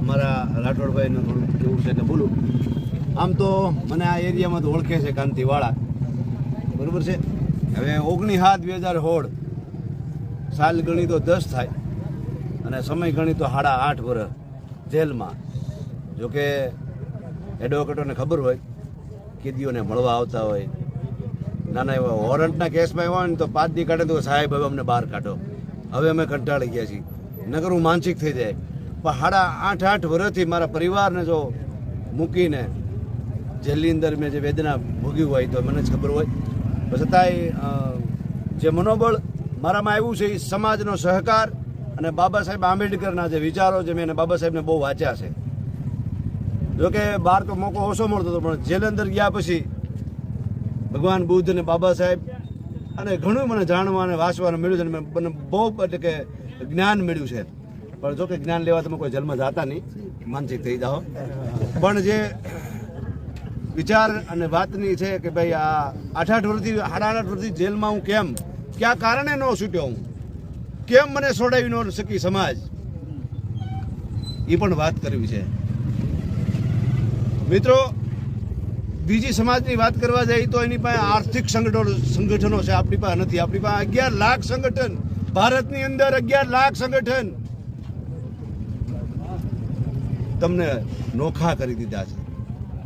અમારા રાઠોડભાઈનું થોડું કેવું છે કે બોલું. આમ તો મને આ એરિયામાં તો ઓળખે છે કાંતિવાળા. બરોબર છે? હવે ઓગણી સાત બે હજાર સોળ સાલ ગણી તો દસ થાય અને સમય ગણી તો સાડા આઠ વર્ષ જેલમાં. જોકે એડવોકેટોને ખબર હોય કેદીઓને મળવા આવતા હોય. નાના એવા વોરંટના કેસમાં એવા હોય ને તો પાંચ દી કાઢે તો સાહેબ હવે અમને બહાર કાઢો. હવે અમે કંટાળી ગયા છીએ. નગર હું માનસિક થઈ જાય. પણ સાડા આઠ આઠ વર્ષથી મારા પરિવારને જો મૂકીને જેલની અંદર મેં જે વેદના ભોગી હોય તો મને જ ખબર હોય. છતાંય જે મનોબળ મારામાં આવ્યું છે એ સમાજનો સહકાર અને બાબા સાહેબ આંબેડકરના જે વિચારો જે મેં બાબા સાહેબને બહુ વાંચ્યા છે. જોકે બહાર તો મોકો ઓછો મળતો હતો, પણ જેલ અંદર ગયા પછી ભગવાન બુદ્ધ અને બાબા સાહેબ અને ઘણું મને જાણવા અને વાંચવાનું મળ્યું છે અને મને બહુ એટલે કે જ્ઞાન મળ્યું છે. પણ જો કે જ્ઞાન લેવા તમે કોઈ જન્મ જાતા નહીં, માનસિક થઈ જાઓ. પણ જે વિચાર અને વાતની છે કે ભાઈ આ આઠ આઠ વર્ષથી, સાડા આઠ વર્ષથી જેલમાં હું કેમ? કયા કારણે ન છૂટ્યો હું? કેમ મને છોડાવી ન શકી સમાજ? એ પણ વાત કરવી છે. મિત્રો બીજી સમાજની વાત કરવા જઈએ તો એની પાસે આર્થિક સંગઠનો સંગઠનો છે. આપણી પાસે નથી. આપણી પાસે અગિયાર લાખ સંગઠન. ભારતની અંદર અગિયાર લાખ સંગઠન. તમને નોખા કરી દીધા છે.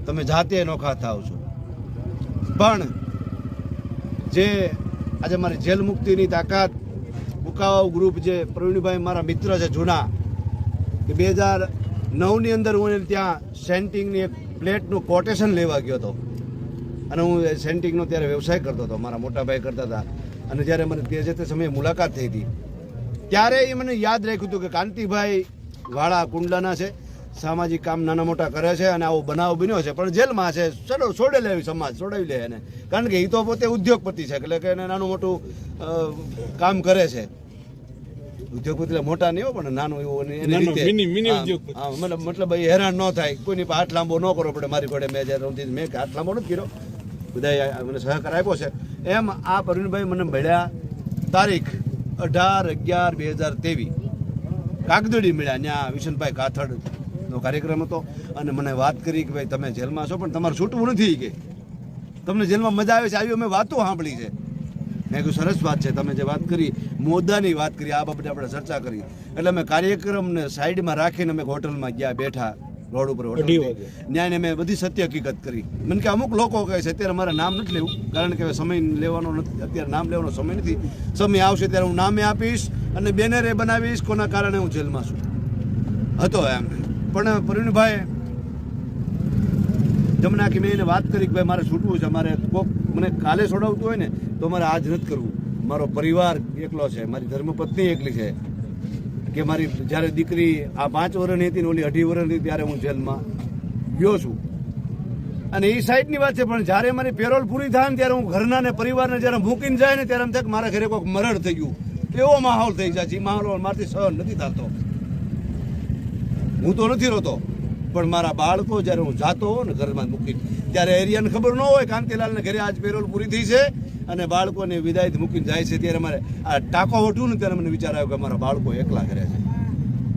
તમે જાતે નોખા થાવ છો. પણ જે આજે મારી જેલ મુક્તિની તાકાત મુકાવાવ ગ્રુપ જે પ્રવીણભાઈ મારા મિત્ર છે જૂના કે બે હજાર નવની અંદર હું ત્યાં સેન્ટિંગની એક પ્લેટનું કોટેશન લેવા ગયો હતો. અને હું સેન્ટિંગનો ત્યારે વ્યવસાય કરતો હતો, મારા મોટા ભાઈ કરતા હતા. અને જ્યારે મને તે જે તે સમયે મુલાકાત થઈ હતી, ત્યારે એ મને યાદ રાખ્યું હતું કે કાંતિભાઈ વાળા કુંડલાના છે, સામાજિક કામ નાના મોટા કરે છે અને આવો બનાવ બન્યો છે, પણ જેલમાં છે, ચલો છોડે લે સમાજ, છોડાવી લે એને. કારણ કે એ તો પોતે ઉદ્યોગપતિ છે, એટલે કે એને નાનું મોટું કામ કરે છે. ઉદ્યોગપતિ મોટા નહીં હોય પણ નાનો. હા, મતલબ મતલબ એ હેરાન ન થાય. કોઈની હાથ લાંબો ન કરવો પડે મારી પડે મેં જ્યારે મેં હાથ લાંબો નથી કર્યો. બધાએ મને સહકાર આપ્યો છે. એમ આ પ્રવીણભાઈ મને મળ્યા તારીખ અઢાર અગિયાર બે હજાર ત્રેવીસ. કાગદડી મળ્યા ત્યાં વિશનભાઈ કાથડનો કાર્યક્રમ હતો. અને મને વાત કરી કે ભાઈ તમે જેલમાં છો પણ તમારે છૂટવું નથી કે. તમને જેલમાં મજા આવે છે આવી અમે વાતો સાંભળી છે. મેં કહ્યું સરસ વાત છે તમે જે વાત કરી મોદાની વાત કરી આ બાબતે આપણે ચર્ચા કરી. એટલે અમે કાર્યક્રમને સાઈડમાં રાખીને અમે હોટલમાં ગયા બેઠા રોડ ઉપર ને મેં બધી સત્ય હકીકત કરી. મને કે અમુક લોકો કહે છે અત્યારે મારે નામ નથી લેવું કારણ કે સમય લેવાનો નથી અત્યારે નામ લેવાનો સમય નથી. સમય આવશે ત્યારે હું નામે આપીશ અને બેનરે બનાવીશ કોના કારણે હું જેલમાં છું. હતો એમ. પણ પ્રવીણભાઈ જમના કે મેં એને વાત કરી કે ભાઈ મારે છૂટવું છે મારે કોક મને કાલે છોડાવતું હોય ને, તો મારે આજ નથી કરવું. મારો પરિવાર એકલો છે, મારી ધર્મપત્ની એકલી છે, કે મારી જ્યારે દીકરી આ પાંચ વર્ષની હતી ને ઓલી અઢી વર્ષની ત્યારે હું જેલમાં ગયો છું. અને એ સાઈડની વાત છે, પણ જ્યારે મારી પેરોલ પૂરી થાય ને ત્યારે હું ઘરના ને પરિવારને જ્યારે મૂકીને જાય ને ત્યારે એમ થાય મારા ઘરે કોઈક મરણ થઈ ગયું. એવો માહોલ થઈ જાય છે માહોલ મારાથી સહન નથી થતો. હું તો નથી રહતો પણ મારા બાળકો જ્યારે હું જાતો ને ઘરમાં મૂકી ત્યારે એરિયાને ખબર ન હોય કાંતિલાલને ઘરે આજ પેરોલ પૂરી થઈ છે અને બાળકોને વિદાય મૂકીને જાય છે. ત્યારે મારે આ ટાંકો વઠું ને ત્યારે મને વિચાર આવ્યો કે મારા બાળકો એકલા ઘરે છે.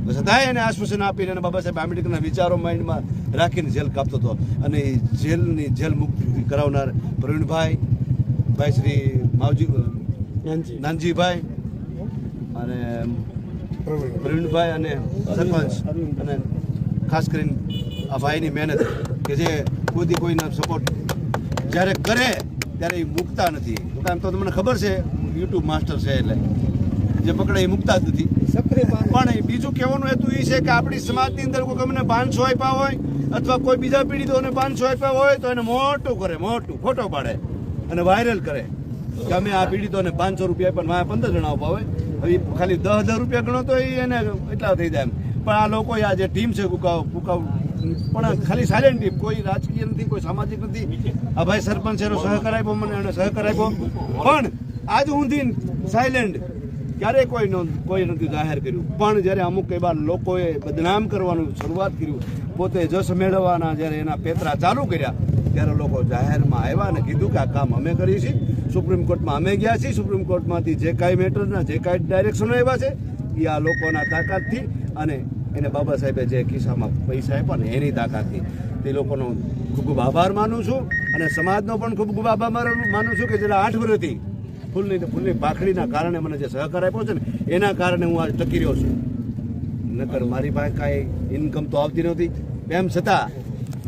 તો છતાંય એને આશ્વાસન આપીને અને બાબા સાહેબ આંબેડકરના વિચારો માઇન્ડમાં રાખીને જેલ કાપતો હતો. અને એ જેલની જેલ મુક્તિ કરાવનાર પ્રવીણભાઈ ભાઈ શ્રી માવજી નાનજીભાઈ અને પ્રવીણભાઈ. અને સરપંચ અને ખાસ કરીને આ ભાઈની મહેનત. કે જે કોઈ કોઈના સપોર્ટ જ્યારે કરે ત્યારે એ મૂકતા નથી. કારણ તો તમને ખબર છે યુટ્યુબ માસ્ટર છે એટલે. જે પકડે એ મૂકતા જ નથી. પણ બીજું કહેવાનું હેતુ એ છે કે આપણી સમાજની અંદર કોઈ અમને પાંચસો આપ્યા હોય અથવા કોઈ બીજા પીડિતોને પાંચસો આપ્યા હોય તો એને મોટું કરે મોટું ફોટો પાડે અને વાયરલ કરે. કે અમે આ પીડિતોને પાંચસો રૂપિયા પણ મારે પંદર જણા ઊભા હોય. હવે ખાલી દસ હજાર રૂપિયા ગણો તો એને એટલા થઈ જાય પણ આ લોકો આ જે ટીમ છે કુકાવ કુકાવ પણ ખાલી સાયલેન્ટ ટીમ કોઈ રાજકીય નથી, કોઈ સામાજિક નથી. આ સરપંચ એનો સહકાર આપ્યો, મને એને સહકાર આપ્યો. પણ આજ ઊંધી સાયલેન્ટ ક્યારેય કોઈ કોઈ નથી જાહેર કર્યું. પણ જ્યારે અમુક એવા લોકોએ બદનામ કરવાનું શરૂઆત કર્યું, પોતે જશ મેળવવાના જ્યારે એના પેતરા ચાલુ કર્યા, ત્યારે લોકો જાહેરમાં આવ્યા અને કીધું કે આ કામ અમે કરીએ છીએ. સુપ્રીમ કોર્ટમાં અમે ગયા છીએ. સુપ્રીમ કોર્ટમાંથી જે કાંઈ મેટરના જે કાંઈ ડાયરેક્શનો આવ્યા છે એ આ લોકોના તાકાતથી અને એને બાબા સાહેબે જે ખિસ્સામાં પૈસા આપ્યા ને એની તાકાતથી તે લોકોનો ખૂબ ખૂબ આભાર માનું છું અને સમાજનો પણ ખૂબ ખૂબ આભાર માનું- છું કે જેના આઠ વર્ષથી ફૂલની ફૂલની પાખડીના કારણે મને જે સહકાર આપ્યો છે ને, એના કારણે હું આજ ટકી રહ્યો છું. નકર મારી પાસે કાંઈ ઇન્કમ તો આવતી નહોતી. એમ છતાં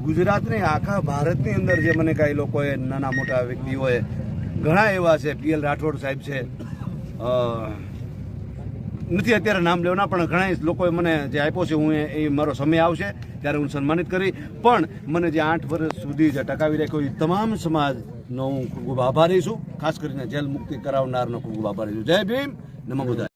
ગુજરાતને, આખા ભારતની અંદર જે મને કાંઈ લોકોએ નાના મોટા વ્યક્તિઓએ ઘણા એવા છે પીએલ રાઠોડ સાહેબ છે નથી અત્યારે નામ લેવાના, પણ ઘણા લોકોએ મને જે આપ્યો છે, હું એ મારો સમય આવશે, ત્યારે હું સન્માનિત કરી પણ મને જે આઠ વર્ષ સુધી જે ટકાવી રાખ્યો, એ તમામ સમાજનો હું ખૂબ ખૂબ આભારી છું. ખાસ કરીને જેલ મુક્તિ કરાવનારનો ખૂબ આભારી છું. જય ભીમ, નમો બુદ્ધાય.